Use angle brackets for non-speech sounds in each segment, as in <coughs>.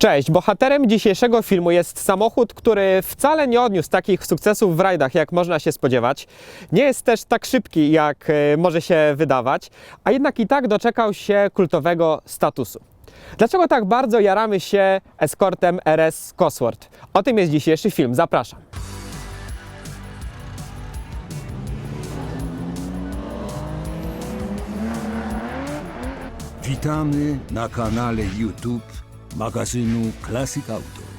Cześć, bohaterem dzisiejszego filmu jest samochód, który wcale nie odniósł takich sukcesów w rajdach, jak można się spodziewać. Nie jest też tak szybki, jak e, może się wydawać, a jednak i tak doczekał się kultowego statusu. Dlaczego tak bardzo jaramy się eskortem RS Cosworth? O tym jest dzisiejszy film, zapraszam. Witamy na kanale YouTube magazynu Classic Auto.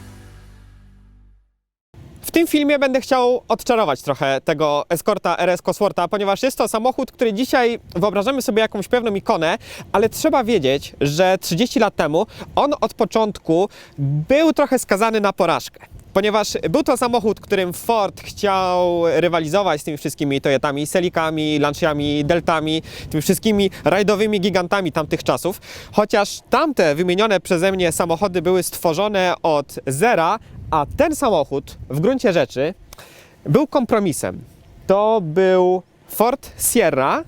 W tym filmie będę chciał odczarować trochę tego Escorta RS Coswortha, ponieważ jest to samochód, który dzisiaj wyobrażamy sobie jakąś pewną ikonę, ale trzeba wiedzieć, że 30 lat temu on od początku był trochę skazany na porażkę. Ponieważ był to samochód, którym Ford chciał rywalizować z tymi wszystkimi Toyotami, Selikami, Lanciami, Deltami, tymi wszystkimi rajdowymi gigantami tamtych czasów. Chociaż tamte wymienione przeze mnie samochody były stworzone od zera, a ten samochód w gruncie rzeczy był kompromisem. To był Ford Sierra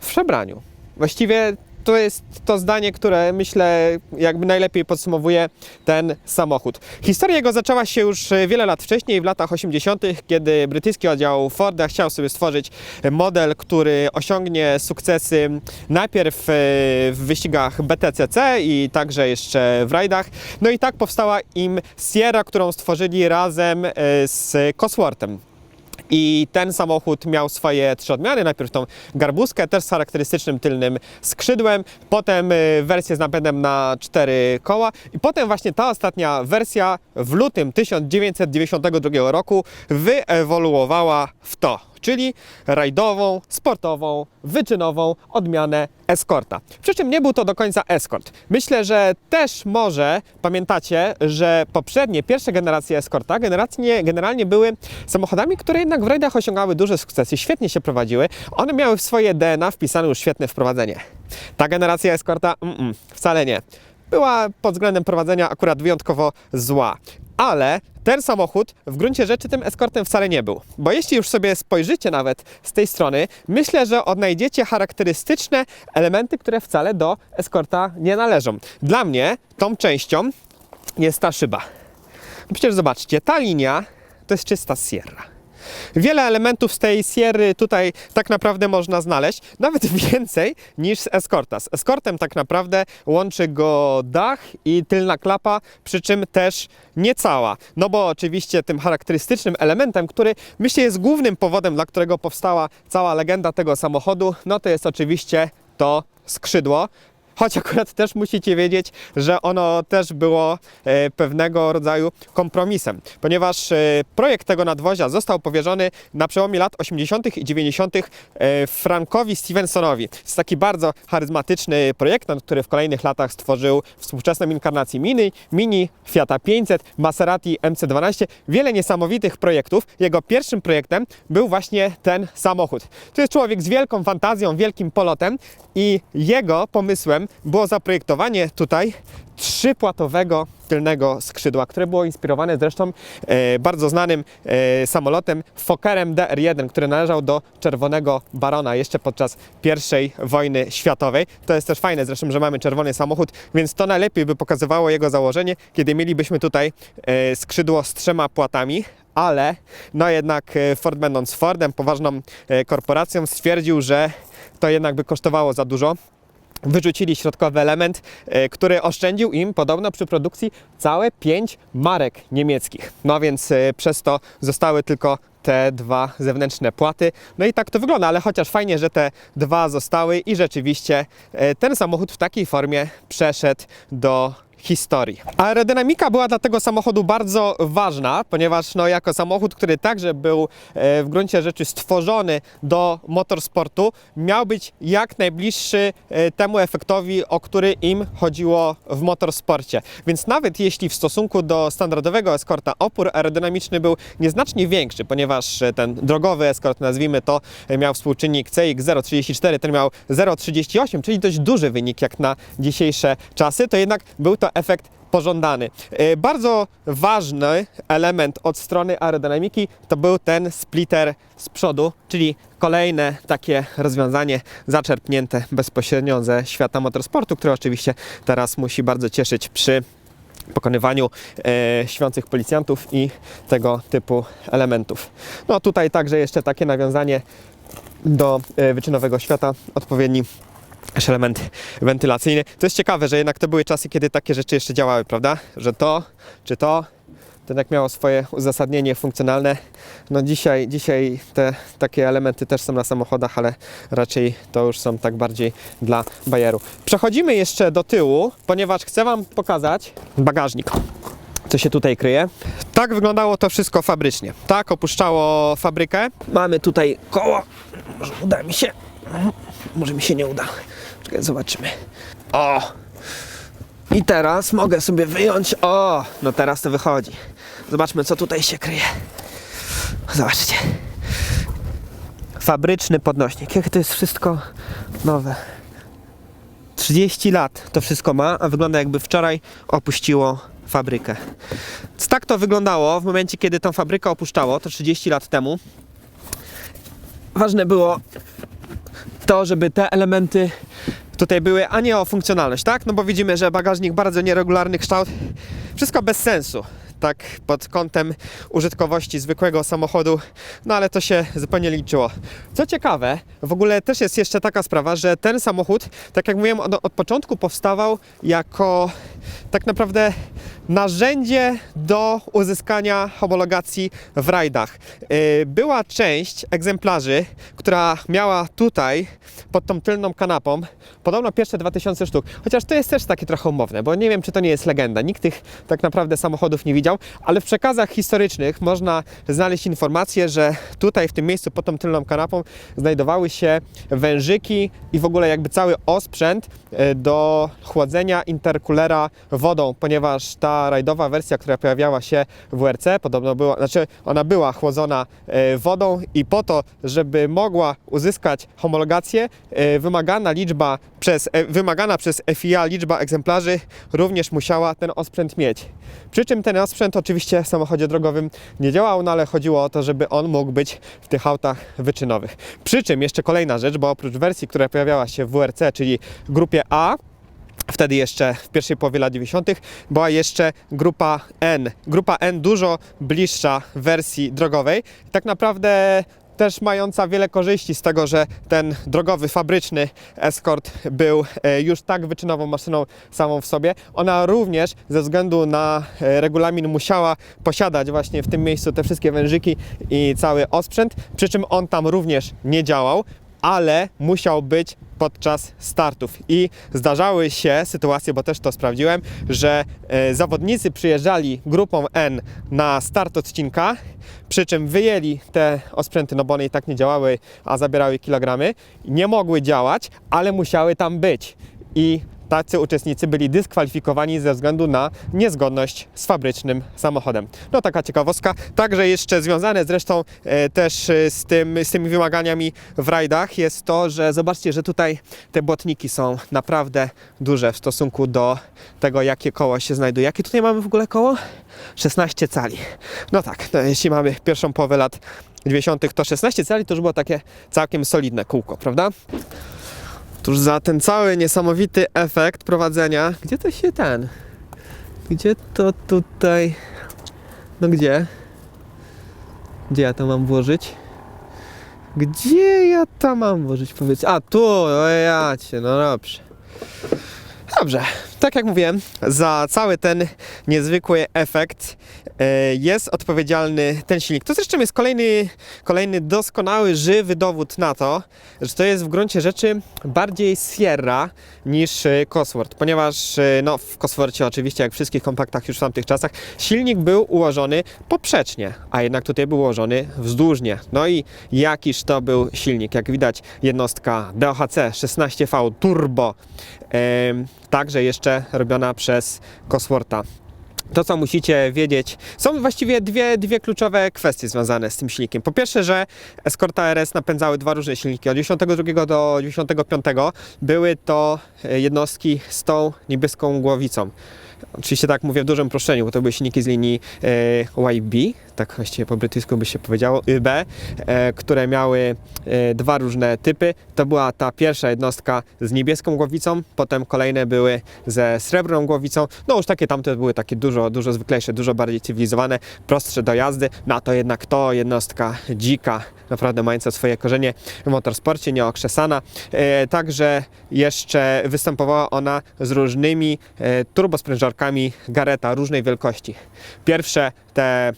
w przebraniu. Właściwie to jest to zdanie, które myślę jakby najlepiej podsumowuje ten samochód. Historia jego zaczęła się już wiele lat wcześniej, w latach 80., kiedy brytyjski oddział Forda chciał sobie stworzyć model, który osiągnie sukcesy najpierw e, w wyścigach BTCC i także jeszcze w rajdach. No i tak powstała im Sierra, którą stworzyli razem e, z Cosworthem. I ten samochód miał swoje trzy odmiany. Najpierw tą garbuskę, też z charakterystycznym tylnym skrzydłem, potem y, wersję z napędem na cztery koła. I potem właśnie ta ostatnia wersja w lutym 1992 roku wyewoluowała w to, czyli rajdową, sportową, wyczynową odmianę Escorta. Przy czym nie był to do końca Escort. Myślę, że też może pamiętacie, że poprzednie, pierwsze generacje Escorta generalnie, generalnie były samochodami, które jednak w rajdach osiągały duże sukcesy, świetnie się prowadziły. One miały w swoje DNA wpisane już świetne wprowadzenie. Ta generacja Escorta mm, wcale nie. Była pod względem prowadzenia akurat wyjątkowo zła. Ale ten samochód w gruncie rzeczy tym eskortem wcale nie był. Bo jeśli już sobie spojrzycie nawet z tej strony, myślę, że odnajdziecie charakterystyczne elementy, które wcale do eskorta nie należą. Dla mnie tą częścią jest ta szyba. Przecież zobaczcie, ta linia to jest czysta Sierra. Wiele elementów z tej Sierry tutaj tak naprawdę można znaleźć, nawet <laughs> więcej niż z Escorta. Z Escortem tak naprawdę łączy go dach i tylna klapa, przy czym też nie cała. No bo oczywiście tym charakterystycznym elementem, który myślę jest głównym powodem, dla którego powstała cała legenda tego samochodu, no to jest oczywiście to skrzydło. Choć akurat też musicie wiedzieć, że ono też było e, pewnego rodzaju kompromisem, ponieważ e, projekt tego nadwozia został powierzony na przełomie lat 80. i 90. e, Frankowi Stevensonowi. To jest taki bardzo charyzmatyczny projektant, który w kolejnych latach stworzył współczesną inkarnację Mini, Mini, Fiata 500, Maserati MC12, wiele niesamowitych projektów. Jego pierwszym projektem był właśnie ten samochód. To jest człowiek z wielką fantazją, wielkim polotem i jego pomysłem było zaprojektowanie tutaj trzypłatowego tylnego skrzydła, które było inspirowane zresztą e, bardzo znanym e, samolotem Fokkerem DR-1, który należał do Czerwonego Barona jeszcze podczas I wojny światowej. To jest też fajne zresztą, że mamy czerwony samochód, więc to najlepiej by pokazywało jego założenie, kiedy mielibyśmy tutaj e, skrzydło z trzema płatami, ale no jednak e, Ford będąc Fordem, poważną e, korporacją, stwierdził, że to jednak by kosztowało za dużo. Wyrzucili środkowy element, e, który oszczędził im podobno przy produkcji całe pięć marek niemieckich. No więc e, przez to zostały tylko te dwa zewnętrzne płaty. No i tak to wygląda, ale chociaż fajnie, że te dwa zostały i rzeczywiście e, ten samochód w takiej formie przeszedł do historii. Aerodynamika była dla tego samochodu bardzo ważna, ponieważ no, jako samochód, który także był e, w gruncie rzeczy stworzony do motorsportu, miał być jak najbliższy e, temu efektowi, o który im chodziło w motorsporcie. Więc nawet jeśli w stosunku do standardowego Escorta opór aerodynamiczny był nieznacznie większy, ponieważ e, ten drogowy Escort, nazwijmy to, miał współczynnik CX 0,34, ten miał 0,38, czyli dość duży wynik jak na dzisiejsze czasy, to jednak był to efekt pożądany. E, Bardzo ważny element od strony aerodynamiki to był ten splitter z przodu, czyli kolejne takie rozwiązanie zaczerpnięte bezpośrednio ze świata motorsportu, które oczywiście teraz musi bardzo cieszyć przy pokonywaniu e, policjantów i tego typu elementów. No tutaj także jeszcze takie nawiązanie do e, wyczynowego świata, odpowiedni też element wentylacyjny. To jest ciekawe, że jednak to były czasy, kiedy takie rzeczy jeszcze działały, prawda? Że to czy to, to jednak miało swoje uzasadnienie funkcjonalne. No dzisiaj, dzisiaj te takie elementy też są na samochodach, ale raczej to już są tak bardziej dla bajeru. Przechodzimy jeszcze do tyłu, ponieważ chcę Wam pokazać bagażnik co się tutaj kryje. Tak wyglądało to wszystko fabrycznie. Tak opuszczało fabrykę. Mamy tutaj koło. Może uda mi się. Może mi się nie uda. Czekaj, zobaczymy. O! I teraz mogę sobie wyjąć. O! No teraz to wychodzi. Zobaczmy, co tutaj się kryje. Zobaczcie. Fabryczny podnośnik. Jak to jest wszystko nowe. 30 lat to wszystko ma, a wygląda jakby wczoraj opuściło fabrykę. Tak to wyglądało w momencie, kiedy tą fabrykę opuszczało, to 30 lat temu. Ważne było to, żeby te elementy tutaj były, a nie o funkcjonalność, tak? No bo widzimy, że bagażnik bardzo nieregularny kształt, wszystko bez sensu. Tak, pod kątem użytkowości zwykłego samochodu, no ale to się zupełnie liczyło. Co ciekawe, w ogóle też jest jeszcze taka sprawa, że ten samochód, tak jak mówiłem, od, od początku powstawał jako tak naprawdę narzędzie do uzyskania homologacji w rajdach. Yy, Była część egzemplarzy, która miała tutaj pod tą tylną kanapą podobno pierwsze 2000 sztuk. Chociaż to jest też takie trochę umowne, bo nie wiem, czy to nie jest legenda. Nikt tych tak naprawdę samochodów nie widział, ale w przekazach historycznych można znaleźć informację, że tutaj w tym miejscu pod tą tylną kanapą znajdowały się wężyki i w ogóle jakby cały osprzęt e, do chłodzenia interkulera wodą, ponieważ ta rajdowa wersja, która pojawiała się w WRC, podobno była, znaczy ona była chłodzona e, wodą i po to, żeby mogła uzyskać homologację, e, wymagana liczba przez, e, wymagana przez FIA liczba egzemplarzy również musiała ten osprzęt mieć. Przy czym ten osprzęt oczywiście w samochodzie drogowym nie działał, no ale chodziło o to, żeby on mógł być w tych autach wyczynowych. Przy czym jeszcze kolejna rzecz, bo oprócz wersji, która pojawiała się w WRC, czyli grupie A, Wtedy jeszcze w pierwszej połowie lat 90. była jeszcze grupa N. Grupa N dużo bliższa wersji drogowej. Tak naprawdę też mająca wiele korzyści z tego, że ten drogowy, fabryczny Escort był e, już tak wyczynową maszyną samą w sobie. Ona również ze względu na e, regulamin musiała posiadać właśnie w tym miejscu te wszystkie wężyki i cały osprzęt, przy czym on tam również nie działał ale musiał być podczas startów. I zdarzały się sytuacje, bo też to sprawdziłem, że e, zawodnicy przyjeżdżali grupą N na start odcinka, przy czym wyjęli te osprzęty, no bo one i tak nie działały, a zabierały kilogramy, nie mogły działać, ale musiały tam być. I tacy uczestnicy byli dyskwalifikowani ze względu na niezgodność z fabrycznym samochodem. No taka ciekawostka. Także jeszcze związane zresztą e, też e, z, tym, z tymi wymaganiami w rajdach jest to, że zobaczcie, że tutaj te błotniki są naprawdę duże w stosunku do tego, jakie koło się znajduje. Jakie tutaj mamy w ogóle koło? 16 cali. No tak, no, jeśli mamy pierwszą połowę lat 90., to 16 cali to już było takie całkiem solidne kółko, prawda? Otóż za ten cały niesamowity efekt prowadzenia, gdzie to się ten? Gdzie to tutaj? No gdzie? Gdzie ja to mam włożyć? Gdzie ja to mam włożyć? Powiedz. A tu, o ja cię, no dobrze. Dobrze, tak jak mówiłem, za cały ten niezwykły efekt e, jest odpowiedzialny ten silnik. To zresztą jest kolejny, kolejny doskonały, żywy dowód na to, że to jest w gruncie rzeczy bardziej Sierra niż e, Cosworth, ponieważ e, no, w Cosworthie oczywiście, jak w wszystkich kompaktach już w tamtych czasach, silnik był ułożony poprzecznie, a jednak tutaj był ułożony wzdłużnie. No i jakiż to był silnik? Jak widać, jednostka DOHC 16V Turbo, także jeszcze robiona przez Coswortha. To, co musicie wiedzieć, są właściwie dwie, dwie kluczowe kwestie związane z tym silnikiem. Po pierwsze, że Escorta RS napędzały dwa różne silniki. Od 92 do 95 były to jednostki z tą niebieską głowicą. Oczywiście tak mówię w dużym uproszczeniu, bo to były silniki z linii e, YB, tak właściwie po brytyjsku by się powiedziało, YB, e, które miały e, dwa różne typy. To była ta pierwsza jednostka z niebieską głowicą, potem kolejne były ze srebrną głowicą. No już takie tamte były takie dużo, dużo zwyklejsze, dużo bardziej cywilizowane, prostsze do jazdy. No to jednak to jednostka dzika, naprawdę mająca swoje korzenie w motorsporcie, nieokrzesana. E, także jeszcze występowała ona z różnymi e, turbosprężarkami Gareta różnej wielkości. Pierwsze te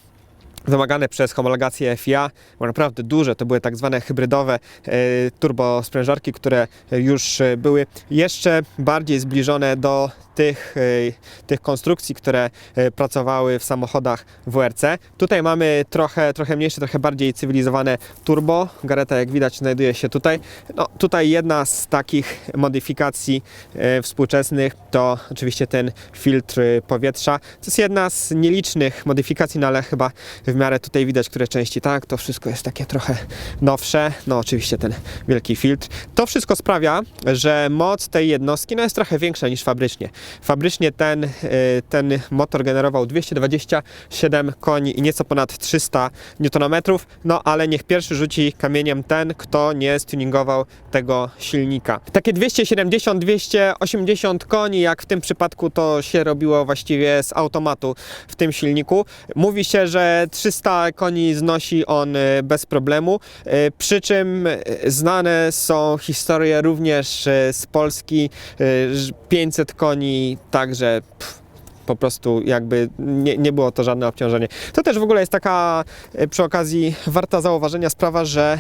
wymagane przez homologację FIA, bo naprawdę duże, to były tak zwane hybrydowe e, turbosprężarki, które już e, były jeszcze bardziej zbliżone do tych, e, tych konstrukcji, które pracowały w samochodach WRC. Tutaj mamy trochę, trochę mniejsze, trochę bardziej cywilizowane turbo. Gareta, jak widać, znajduje się tutaj. No, tutaj jedna z takich modyfikacji współczesnych to oczywiście ten filtr powietrza. To jest jedna z nielicznych modyfikacji, no ale chyba w miarę tutaj widać, które części tak, to wszystko jest takie trochę nowsze. No oczywiście ten wielki filtr. To wszystko sprawia, że moc tej jednostki no, jest trochę większa niż fabrycznie. Fabrycznie ten, e, ten motor generował 227 koni i nieco ponad 300 Nm, no ale niech pierwszy rzuci kamieniem ten, kto nie stuningował tego silnika. Takie 270-280 koni, jak w tym przypadku to się robiło właściwie z automatu w tym silniku. Mówi się, że 300 koni znosi on e, bez problemu, e, przy czym e, znane są historie również z Polski, e, że 500 koni, także pff, po prostu jakby nie, nie było to żadne obciążenie. To też w ogóle jest taka przy okazji warta zauważenia sprawa, że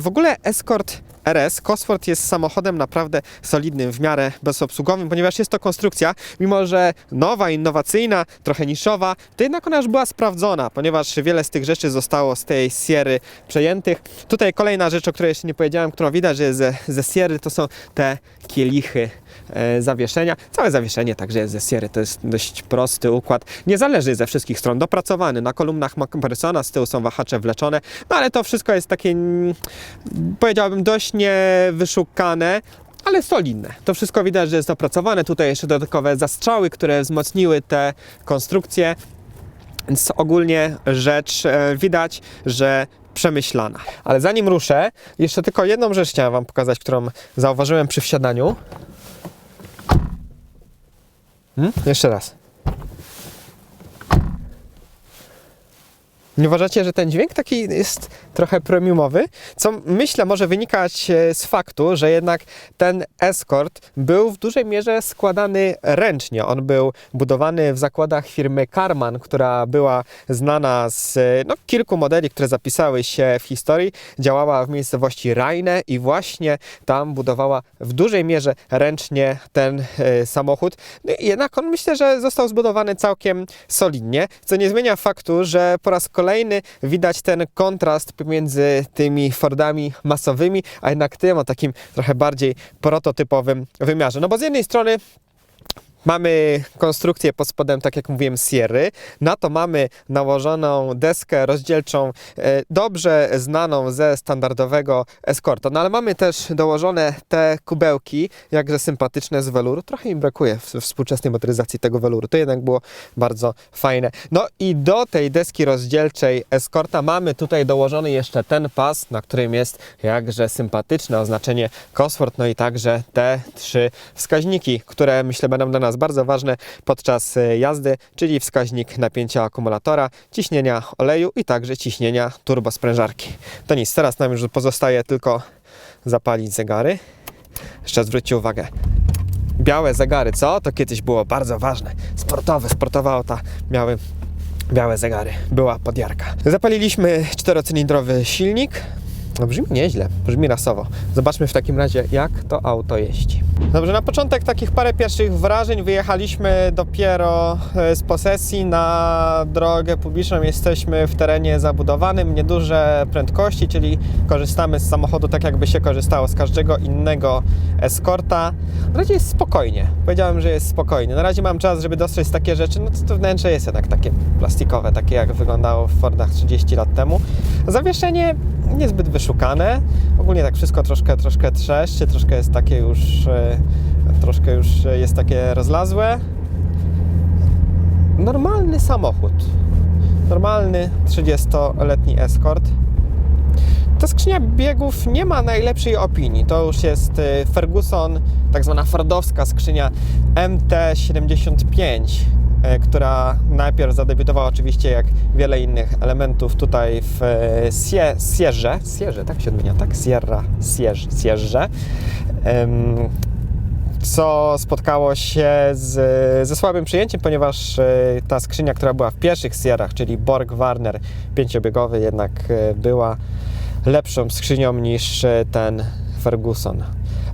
w ogóle Escort RS Cosworth jest samochodem naprawdę solidnym, w miarę bezobsługowym, ponieważ jest to konstrukcja, mimo że nowa, innowacyjna, trochę niszowa, to jednak ona już była sprawdzona, ponieważ wiele z tych rzeczy zostało z tej Sierry przejętych. Tutaj kolejna rzecz, o której jeszcze nie powiedziałem, którą widać, że jest ze, ze Sierry, to są te kielichy e, zawieszenia. Całe zawieszenie także jest ze Sierry, to jest dość prosty układ. Nie zależy ze wszystkich stron, dopracowany. Na kolumnach Macpersona z tyłu są wahacze wleczone, no ale to wszystko jest takie, mm, powiedziałbym, dość niewyszukane, ale solidne. To wszystko widać, że jest dopracowane. Tutaj jeszcze dodatkowe zastrzały, które wzmocniły te konstrukcje. Więc ogólnie rzecz e, widać, że przemyślana. Ale zanim ruszę, jeszcze tylko jedną rzecz chciałem Wam pokazać, którą zauważyłem przy wsiadaniu. Hmm? Jeszcze raz. Nie uważacie, że ten dźwięk taki jest trochę premiumowy? Co myślę może wynikać e, z faktu, że jednak ten Escort był w dużej mierze składany ręcznie. On był budowany w zakładach firmy Karman, która była znana z e, no, kilku modeli, które zapisały się w historii. Działała w miejscowości Rajne i właśnie tam budowała w dużej mierze ręcznie ten e, samochód. No, jednak on myślę, że został zbudowany całkiem solidnie, co nie zmienia faktu, że po raz kolejny widać ten kontrast pomiędzy tymi Fordami masowymi, a jednak tym o takim trochę bardziej prototypowym wymiarze. No bo z jednej strony Mamy konstrukcję pod spodem, tak jak mówiłem, Sierry. Na to mamy nałożoną deskę rozdzielczą, e, dobrze znaną ze standardowego Escorta. No ale mamy też dołożone te kubełki, jakże sympatyczne z weluru. Trochę im brakuje w współczesnej motoryzacji tego weluru. To jednak było bardzo fajne. No i do tej deski rozdzielczej Escorta mamy tutaj dołożony jeszcze ten pas, na którym jest jakże sympatyczne oznaczenie Cosworth, no i także te trzy wskaźniki, które myślę będą dla nas bardzo ważne podczas e, jazdy, czyli wskaźnik napięcia akumulatora, ciśnienia oleju i także ciśnienia turbosprężarki. To nic, teraz nam już pozostaje tylko zapalić zegary. Jeszcze zwróćcie uwagę, białe zegary, co? To kiedyś było bardzo ważne. Sportowe, sportowe auta miały białe zegary. Była podjarka. Zapaliliśmy czterocylindrowy silnik. No brzmi nieźle, brzmi rasowo. Zobaczmy w takim razie, jak to auto jeździ. Dobrze, na początek takich parę pierwszych wrażeń. Wyjechaliśmy dopiero e, z posesji na drogę publiczną. Jesteśmy w terenie zabudowanym, nieduże prędkości, czyli korzystamy z samochodu tak, jakby się korzystało z każdego innego eskorta. Na razie jest spokojnie. Powiedziałem, że jest spokojnie. Na razie mam czas, żeby dostrzec takie rzeczy. No to, to wnętrze jest jednak takie plastikowe, takie jak wyglądało w Fordach 30 lat temu. Zawieszenie niezbyt wyszukane. Ogólnie tak wszystko troszkę, troszkę trzeszczy, troszkę jest takie już, e, troszkę już jest takie rozlazłe. normalny samochód. Normalny 30-letni Escort. Ta skrzynia biegów nie ma najlepszej opinii. To już jest y, Ferguson, tak zwana fordowska skrzynia MT75, y, która najpierw zadebiutowała oczywiście jak wiele innych elementów tutaj w Sie, Sierze. Sierze, tak się odmienia, tak? Sierra, Sierz, Sierze. Ym, co spotkało się z, ze słabym przyjęciem, ponieważ e, ta skrzynia, która była w pierwszych Sierrach, czyli Borg Warner pięciobiegowy, jednak e, była lepszą skrzynią niż e, ten Ferguson.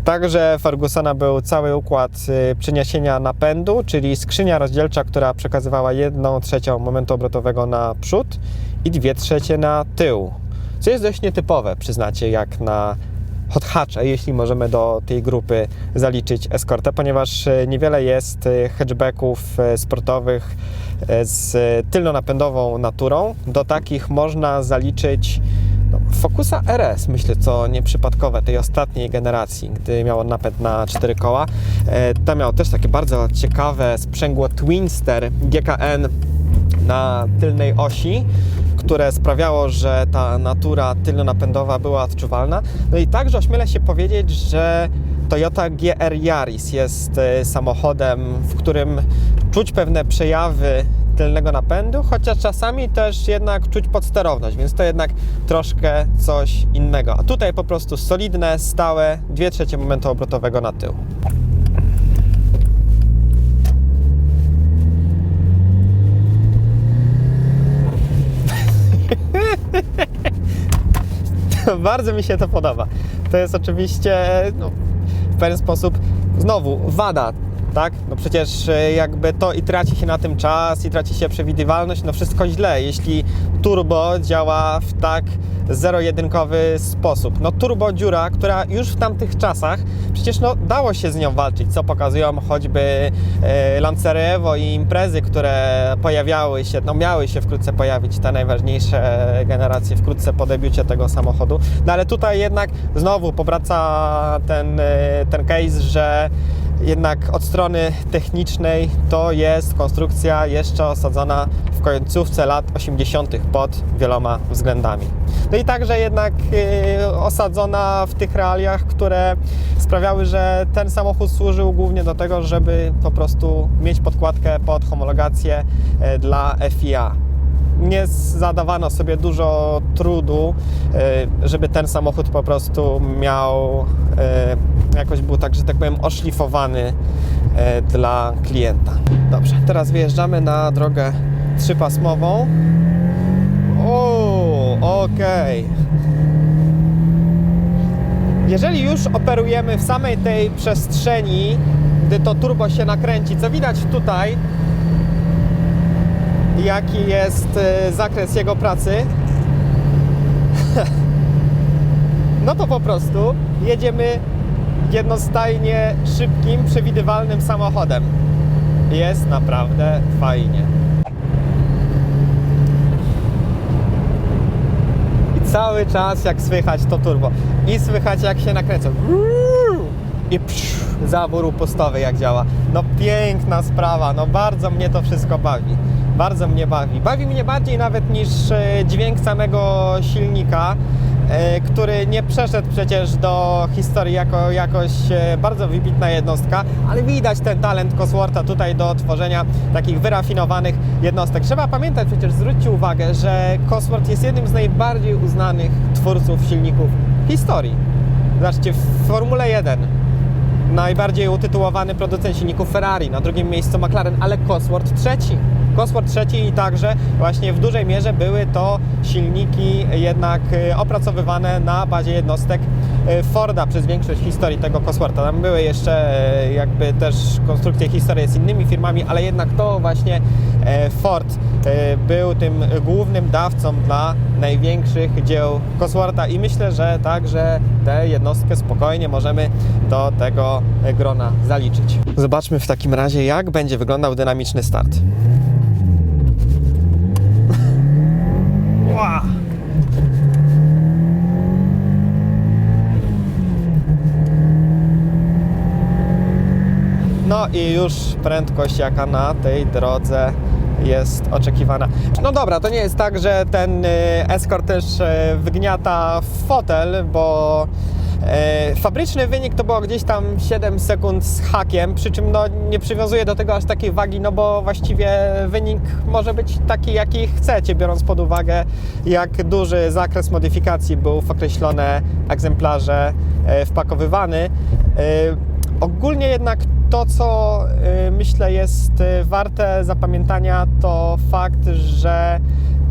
Także Fergusona był cały układ e, przeniesienia napędu, czyli skrzynia rozdzielcza, która przekazywała 1 trzecią momentu obrotowego na przód i 2 trzecie na tył. Co jest dość nietypowe, przyznacie, jak na hot hatche, jeśli możemy do tej grupy zaliczyć eskortę, ponieważ e, niewiele jest e, hatchbacków sportowych z tylnonapędową naturą. Do takich można zaliczyć Focusa RS, myślę, co nieprzypadkowe, tej ostatniej generacji, gdy miał on napęd na cztery koła. E, Tam miał też takie bardzo ciekawe sprzęgło Twinster GKN na tylnej osi, które sprawiało, że ta natura tylnonapędowa była odczuwalna. No i także ośmielę się powiedzieć, że Toyota GR Yaris jest e, samochodem, w którym czuć pewne przejawy tylnego napędu, chociaż czasami też jednak czuć podsterowność, więc to jednak troszkę coś innego. A tutaj po prostu solidne, stałe, 2 trzecie momentu obrotowego na tył. <laughs> Bardzo mi się to podoba. To jest oczywiście no, w pewien sposób znowu wada, tak? No przecież e, jakby to i traci się na tym czas, i traci się przewidywalność, no wszystko źle, jeśli turbo działa w tak zero-jedynkowy sposób. No turbo dziura, która już w tamtych czasach przecież no dało się z nią walczyć, co pokazują choćby e, Lancery Evo i imprezy, które pojawiały się, no miały się wkrótce pojawić, te najważniejsze generacje wkrótce po debiucie tego samochodu. No ale tutaj jednak znowu powraca ten, e, ten case, że jednak od strony technicznej to jest konstrukcja jeszcze osadzona w końcówce lat 80. pod wieloma względami. No i także jednak e, osadzona w tych realiach, które sprawiały, że ten samochód służył głównie do tego, żeby po prostu mieć podkładkę pod homologację e, dla FIA nie zadawano sobie dużo trudu, e, żeby ten samochód po prostu miał, e, jakoś był tak, że tak powiem, oszlifowany e, dla klienta. Dobrze, teraz wyjeżdżamy na drogę trzypasmową. O, okej. Jeżeli już operujemy w samej tej przestrzeni, gdy to turbo się nakręci, co widać tutaj, jaki jest e, zakres jego pracy, <laughs> no to po prostu jedziemy jednostajnie szybkim, przewidywalnym samochodem. Jest naprawdę fajnie. I cały czas jak słychać to turbo. I słychać jak się nakręca. I psz, zawór upustowy jak działa. No piękna sprawa, no bardzo mnie to wszystko bawi. Bardzo mnie bawi. Bawi mnie bardziej nawet niż e, dźwięk samego silnika, e, który nie przeszedł przecież do historii jako jakoś e, bardzo wybitna jednostka, ale widać ten talent Coswortha tutaj do tworzenia takich wyrafinowanych jednostek. Trzeba pamiętać przecież, zwróćcie uwagę, że Cosworth jest jednym z najbardziej uznanych twórców silników historii. Zobaczcie, w Formule 1 najbardziej utytułowany producent silników Ferrari, na drugim miejscu McLaren, ale Cosworth trzeci. Cosworth trzeci i także właśnie w dużej mierze były to silniki jednak e, opracowywane na bazie jednostek e, Forda przez większość historii tego Coswortha. Tam były jeszcze e, jakby też konstrukcje historii z innymi firmami, ale jednak to właśnie e, Ford e, był tym głównym dawcą dla największych dzieł Coswortha i myślę, że także tę jednostkę spokojnie możemy do tego grona zaliczyć. Zobaczmy w takim razie, jak będzie wyglądał dynamiczny start. No i już prędkość jaka na tej drodze jest oczekiwana. No dobra, to nie jest tak, że ten y, Escort też y, wgniata w fotel, bo fabryczny wynik to było gdzieś tam 7 sekund z hakiem, przy czym no, nie przywiązuję do tego aż takiej wagi, no bo właściwie wynik może być taki, jaki chcecie, biorąc pod uwagę, jak duży zakres modyfikacji był w określone egzemplarze e, wpakowywany. E, Ogólnie jednak to, co myślę jest warte zapamiętania, to fakt, że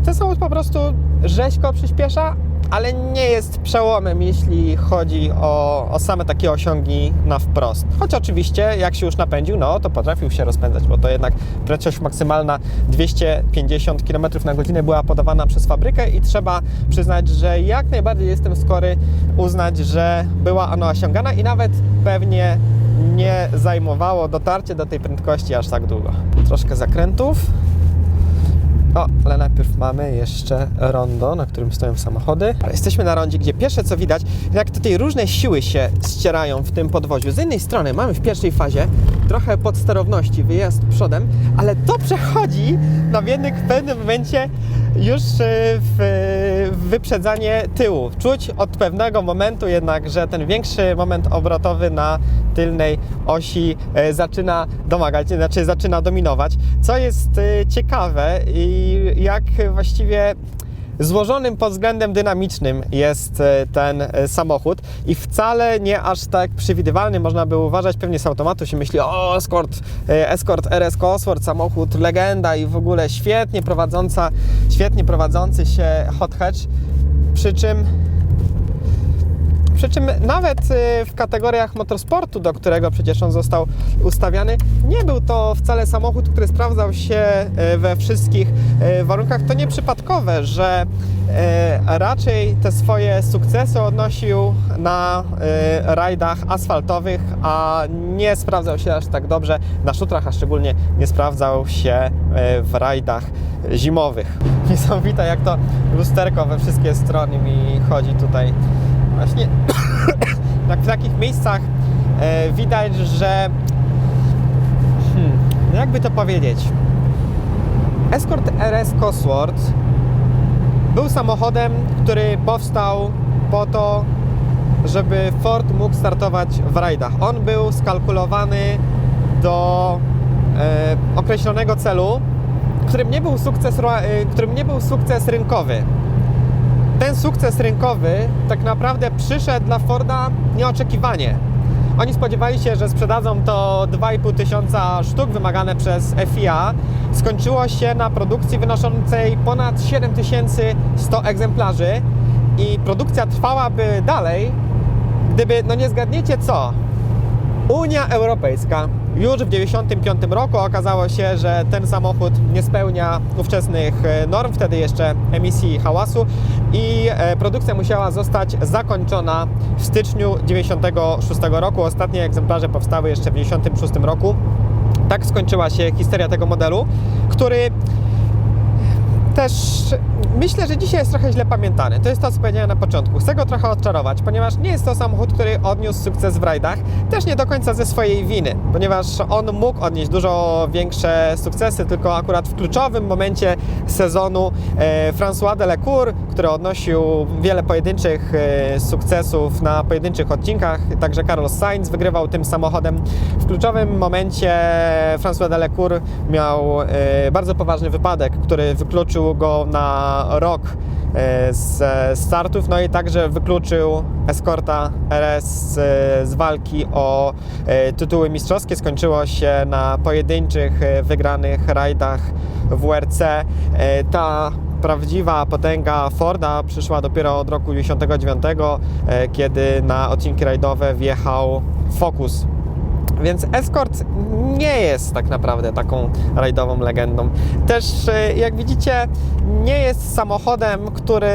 ten samochód po prostu rzeźko przyspiesza, ale nie jest przełomem, jeśli chodzi o, o same takie osiągi na wprost. Choć oczywiście, jak się już napędził, no to potrafił się rozpędzać, bo to jednak prędkość maksymalna 250 km na godzinę była podawana przez fabrykę i trzeba przyznać, że jak najbardziej jestem skory uznać, że była ona osiągana i nawet pewnie nie zajmowało dotarcie do tej prędkości aż tak długo. Troszkę zakrętów. O, ale najpierw mamy jeszcze rondo, na którym stoją samochody. Jesteśmy na rondzie, gdzie pierwsze co widać, jak tutaj różne siły się ścierają w tym podwoziu. Z jednej strony mamy w pierwszej fazie trochę podsterowności, wyjazd przodem, ale to przechodzi na biegnik w pewnym momencie już e, w, wyprzedzanie tyłu. Czuć od pewnego momentu jednak, że ten większy moment obrotowy na tylnej osi e, zaczyna domagać, znaczy zaczyna dominować, co jest e, ciekawe i jak właściwie złożonym pod względem dynamicznym jest e, ten e, samochód. I wcale nie aż tak przewidywalny. Można by uważać, pewnie z automatu się myśli o Escort, e, Escort RS Cosworth, samochód legenda i w ogóle świetnie prowadząca, świetnie prowadzący się hot hatch, przy czym przy czym nawet y, w kategoriach motorsportu, do którego przecież on został ustawiany, nie był to wcale samochód, który sprawdzał się y, we wszystkich y, warunkach. To nieprzypadkowe, że raczej te swoje sukcesy odnosił na rajdach asfaltowych, a nie sprawdzał się aż tak dobrze na szutrach, a szczególnie nie sprawdzał się w rajdach zimowych. <laughs> Niesamowite jak to lusterko we wszystkie strony mi chodzi tutaj właśnie <coughs> tak w takich miejscach e, widać, że hmm, no jakby to powiedzieć Escort RS Cosworth był samochodem, który powstał po to, żeby Ford mógł startować w rajdach. On był skalkulowany do e, określonego celu, którym nie był sukces, e, którym nie był sukces rynkowy ten sukces rynkowy tak naprawdę przyszedł dla Forda nieoczekiwanie. Oni spodziewali się, że sprzedadzą to 2,5 tysiąca sztuk wymagane przez FIA. Skończyło się na produkcji wynoszącej ponad 7100 egzemplarzy i produkcja trwałaby dalej, gdyby, no nie zgadniecie co, Unia Europejska już w 1995 roku okazało się, że ten samochód nie spełnia ówczesnych e, norm, wtedy jeszcze emisji hałasu i e, produkcja musiała zostać zakończona w styczniu 1996 roku. Ostatnie egzemplarze powstały jeszcze w 1996 roku. Tak skończyła się historia tego modelu, który też myślę, że dzisiaj jest trochę źle pamiętany. To jest to, co powiedziałem na początku. Chcę go trochę odczarować, ponieważ nie jest to samochód, który odniósł sukces w rajdach. Też nie do końca ze swojej winy, ponieważ on mógł odnieść dużo większe sukcesy, tylko akurat w kluczowym momencie sezonu e, François Delecour, który odnosił wiele pojedynczych e, sukcesów na pojedynczych odcinkach, także Carlos Sainz wygrywał tym samochodem. W kluczowym momencie François Delecour miał e, bardzo poważny wypadek, który wykluczył go na rok e, z startów, no i także wykluczył Escorta RS z, z walki o e, tytuły mistrzowskie. Skończyło się na pojedynczych e, wygranych rajdach WRC. E, Ta prawdziwa potęga Forda przyszła dopiero od roku 1999, e, kiedy na odcinki rajdowe wjechał Focus więc Escort nie jest tak naprawdę taką rajdową legendą. Też, e, jak widzicie, nie jest samochodem, który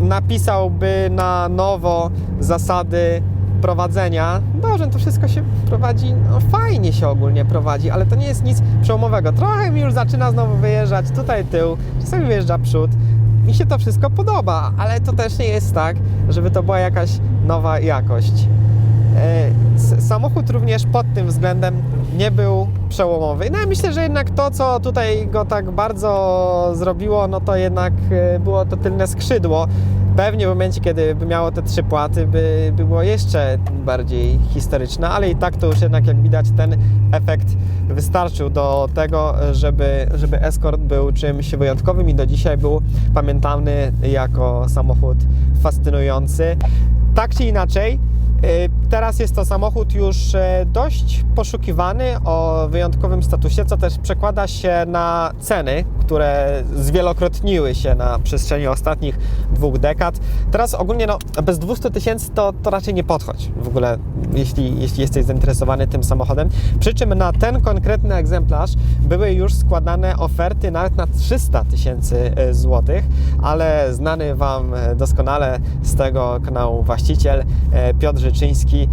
napisałby na nowo zasady prowadzenia. Dobrze, to wszystko się prowadzi, no fajnie się ogólnie prowadzi, ale to nie jest nic przełomowego. Trochę mi już zaczyna znowu wyjeżdżać tutaj tył, czasami wyjeżdża przód. Mi się to wszystko podoba, ale to też nie jest tak, żeby to była jakaś nowa jakość. E, Samochód również pod tym względem nie był przełomowy. No ja myślę, że jednak to, co tutaj go tak bardzo zrobiło, no to jednak e, było to tylne skrzydło. Pewnie w momencie, kiedy by miało te trzy płaty, by, by było jeszcze bardziej historyczne, ale i tak to już jednak, jak widać, ten efekt wystarczył do tego, żeby, żeby Escort był czymś wyjątkowym i do dzisiaj był pamiętany jako samochód fascynujący. Tak czy inaczej, Teraz jest to samochód już e, dość poszukiwany o wyjątkowym statusie, co też przekłada się na ceny, które zwielokrotniły się na przestrzeni ostatnich dwóch dekad. Teraz ogólnie no, bez 200 tysięcy to, to raczej nie podchodź w ogóle, jeśli, jeśli jesteś zainteresowany tym samochodem. Przy czym na ten konkretny egzemplarz były już składane oferty nawet na 300 tysięcy e, złotych, ale znany Wam e, doskonale z tego kanału właściciel e, Piotr Życzyński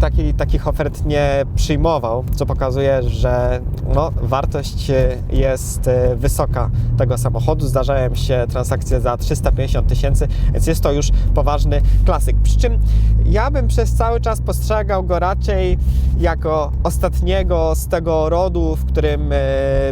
taki, takich ofert nie przyjmował, co pokazuje, że no, wartość jest wysoka tego samochodu. Zdarzają się transakcje za 350 tysięcy, więc jest to już poważny klasyk. Przy czym ja bym przez cały czas postrzegał go raczej jako ostatniego z tego rodu, w którym e,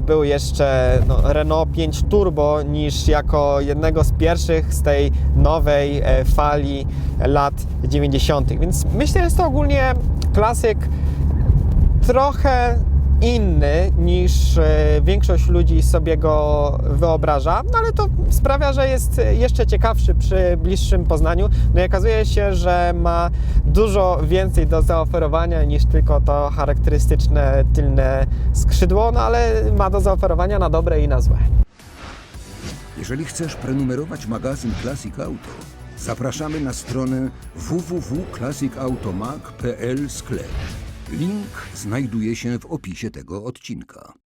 był jeszcze no, Renault 5 Turbo, niż jako jednego z pierwszych z tej nowej e, fali lat 90. Więc myślę, że jest to ogólnie klasyk trochę inny niż e, większość ludzi sobie go wyobraża, no ale to sprawia, że jest jeszcze ciekawszy przy bliższym poznaniu. No i okazuje się, że ma dużo więcej do zaoferowania niż tylko to charakterystyczne tylne skrzydło, no ale ma do zaoferowania na dobre i na złe. Jeżeli chcesz prenumerować magazyn Classic Auto, zapraszamy na stronę www.classicautomag.pl sklep. Link znajduje się w opisie tego odcinka.